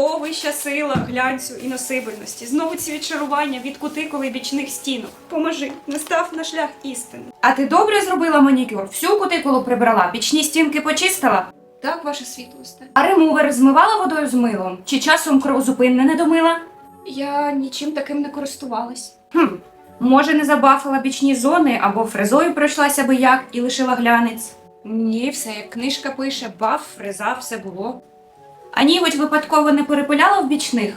Ого, вища сила, глянцю і носибельності. Знову ці відчарування від кутикули і бічних стінок. Поможи, не став на шлях істини. А ти добре зробила манікюр? Всю кутикулу прибрала, бічні стінки почистила? Так, ваша світлосте. А ремувер змивала водою з милом? Чи часом кровозупинне не домила? Я нічим таким не користувалась. Хм, може не забафила бічні зони або фрезою пройшлася би як і лишила глянець. Ні, все як книжка пише, баф, фреза, все було. А ніготь випадково не перепиляла в бічних?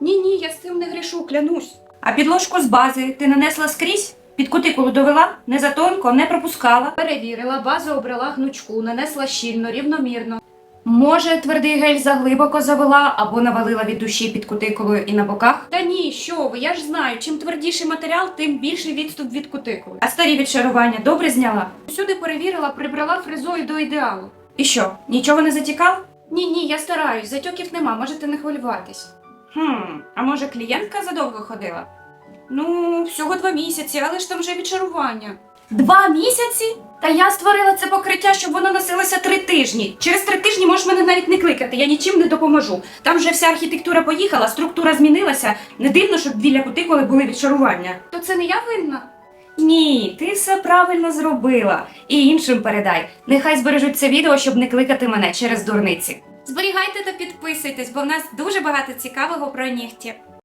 Ні, ні, я з цим не грішу, клянусь. А підложку з бази ти нанесла скрізь? Під кутикулу довела? Не затонко, не пропускала. Перевірила, базу обрала гнучку, нанесла щільно, рівномірно. Може, твердий гель заглибоко завела або навалила від душі під кутикулою і на боках? Та ні, що ви, я ж знаю, чим твердіший матеріал, тим більший відступ від кутикули. А старі відшарування добре зняла? Всюди перевірила, прибрала фрезою до ідеалу. І що, нічого не затікав? Ні, ні, я стараюсь, затьоків нема, можете не хвилюватись. Хм, а може клієнтка задовго ходила? Ну, всього два місяці, але ж там вже відчарування. Два місяці? Та я створила це покриття, щоб воно носилося три тижні. Через три тижні можеш мене навіть не кликати, я нічим не допоможу. Там вже вся архітектура поїхала, структура змінилася. Не дивно, щоб біля кутикули були відшарування. То це не я винна? Ні, ти все правильно зробила. І іншим передай. Нехай збережуть це відео, щоб не кликати мене через дурниці. Зберігайте та підписуйтесь, бо в нас дуже багато цікавого про нігті.